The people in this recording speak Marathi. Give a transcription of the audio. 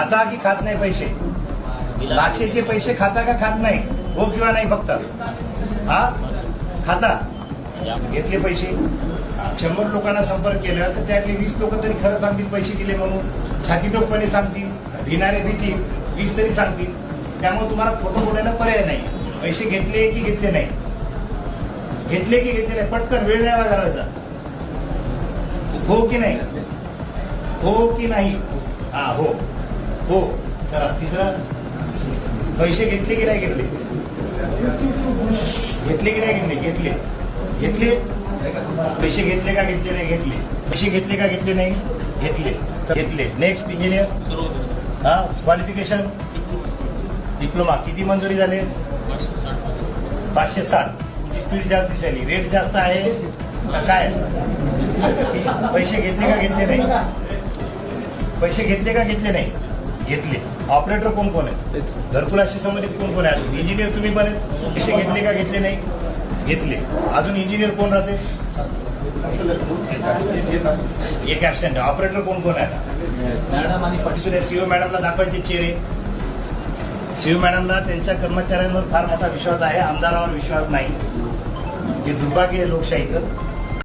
खाता की खात नाही पैसे? लाचेचे पैसे खाता का खात नाही? हो किंवा नाही फक्त? हा? खाता. घेतले पैसे. शंभर लोकांना संपर्क केला तर त्यातले वीस लोक तरी खरं सांगतील पैसे दिले म्हणून. छातीटोकपणे सांगतील भिणारे भीतील वीस तरी सांगतील. त्यामुळे तुम्हाला खोटं बोलायला पर्याय नाही. पैसे घेतले की घेतले नाही. घेतले की घेतले नाही. पटकन वेळ द्यावा घालवायचा. हो की नाही? हो की नाही? हा हो. हो चला तिसरा. पैसे घेतले की नाही घेतले? घेतले की नाही घेतले? घेतले. घेतले? पैसे घेतले का घेतले नाही? घेतले. पैसे घेतले का घेतले नाही? घेतले. घेतले. नेक्स्ट इंजिनियर हा क्वालिफिकेशन डिप्लोमा किती मंजुरी झाले? पाचशे साठ. स्पीड जास्त दिसायली. रेट जास्त आहे काय? पैसे घेतले का घेतले नाही? पैसे घेतले का घेतले नाही? घेतले. ऑपरेटर कोण कोण आहे घरकुलाशी संबंधित कोण कोण आहे इंजिनियर तुम्ही पण आहेत? पैसे घेतले का घेतले नाही? घेतले. अजून इंजिनियर कोण राहते? एक ऍबसेंट ऑपरेटर कोण कोण आहे मॅडम आणि दुसऱ्या सीओ मॅडमला दाखवायचे चेहरे. सीओ मॅडमला त्यांच्या कर्मचाऱ्यांवर फार मोठा विश्वास आहे. आमदारावर विश्वास नाही. हे दुर्भाग्य आहे लोकशाहीचं.